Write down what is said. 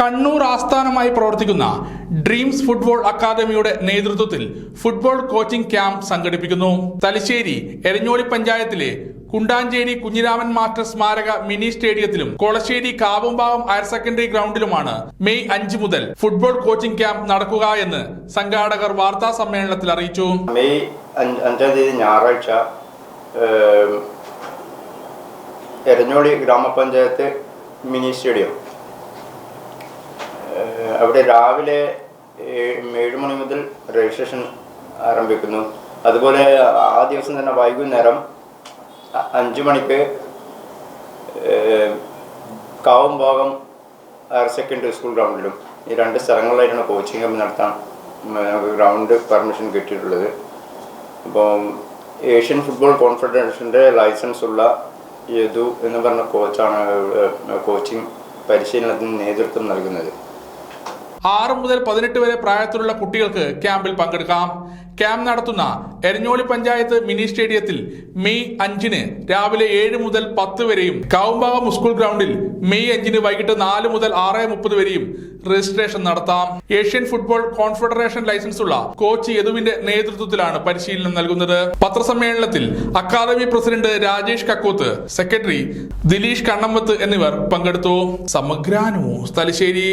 കണ്ണൂർ ആസ്ഥാനമായി പ്രവർത്തിക്കുന്ന dreams football അക്കാദമിയുടെ നേതൃത്വത്തിൽ ഫുട്ബോൾ കോച്ചിംഗ് ക്യാമ്പ് സംഘടിപ്പിക്കുന്നു. തലശ്ശേരി എരഞ്ഞോളി പഞ്ചായത്തിലെ കുണ്ടാഞ്ചേരി കുഞ്ഞിരാമൻ മാസ്റ്റർ സ്മാരക മിനി സ്റ്റേഡിയത്തിലും കൊളശ്ശേരി കാവുംപാവം ഹയർ സെക്കൻഡറി ഗ്രൗണ്ടിലുമാണ് മെയ് അഞ്ച് മുതൽ ഫുട്ബോൾ കോച്ചിംഗ് ക്യാമ്പ് നടക്കുക എന്ന് സംഘാടകർ വാർത്താ സമ്മേളനത്തിൽ അറിയിച്ചു. മെയ് അഞ്ച് തീയതി ഞായറാഴ്ച എരഞ്ഞോളി ഗ്രാമപഞ്ചായത്ത് മിനി സ്റ്റേഡിയം. അവിടെ രാവിലെ ഏഴ് മണി മുതൽ രജിസ്ട്രേഷൻ ആരംഭിക്കുന്നു. അതുപോലെ ആ ദിവസം തന്നെ വൈകുന്നേരം അഞ്ചു മണിക്ക് കാവും ഭാഗം ഹയർ സെക്കൻഡറി സ്കൂൾ ഗ്രൗണ്ടിലും ഈ രണ്ട് സ്ഥലങ്ങളിലായിട്ടാണ് കോച്ചിങ് ക്യാമ്പ് നടത്താൻ ഗ്രൗണ്ട് പെർമിഷൻ കിട്ടിയിട്ടുള്ളത്. അപ്പോൾ ഏഷ്യൻ ഫുട്ബോൾ കോൺഫെഡറേഷന്റെ ലൈസൻസ് ഉള്ള യദു എന്ന് പറഞ്ഞ കോച്ചാണ് കോച്ചിങ് പരിശീലനത്തിന് നേതൃത്വം നൽകുന്നത്. ആറ് മുതൽ പതിനെട്ട് വരെ പ്രായത്തിലുള്ള കുട്ടികൾക്ക് ക്യാമ്പിൽ പങ്കെടുക്കാം. ക്യാമ്പ് നടത്തുന്ന എരഞ്ഞോളി പഞ്ചായത്ത് മിനി സ്റ്റേഡിയത്തിൽ മെയ് അഞ്ചിന് രാവിലെ ഏഴ് മുതൽ പത്ത് വരെയും കാവുംഭാഗം സ്കൂൾ ഗ്രൗണ്ടിൽ മെയ് അഞ്ചിന് വൈകിട്ട് നാല് മുതൽ ആറ് മുപ്പത് വരെയും രജിസ്ട്രേഷൻ നടത്താം. ഏഷ്യൻ ഫുട്ബോൾ കോൺഫെഡറേഷൻ ലൈസൻസ് ഉള്ള കോച്ച് യദുവിന്റെ നേതൃത്വത്തിലാണ് പരിശീലനം നൽകുന്നത്. പത്രസമ്മേളനത്തിൽ academy president Rajesh Kakkuth secretary Dileesh Kannampath എന്നിവർ പങ്കെടുത്തു. സമഗ്രാനു തലശ്ശേരി.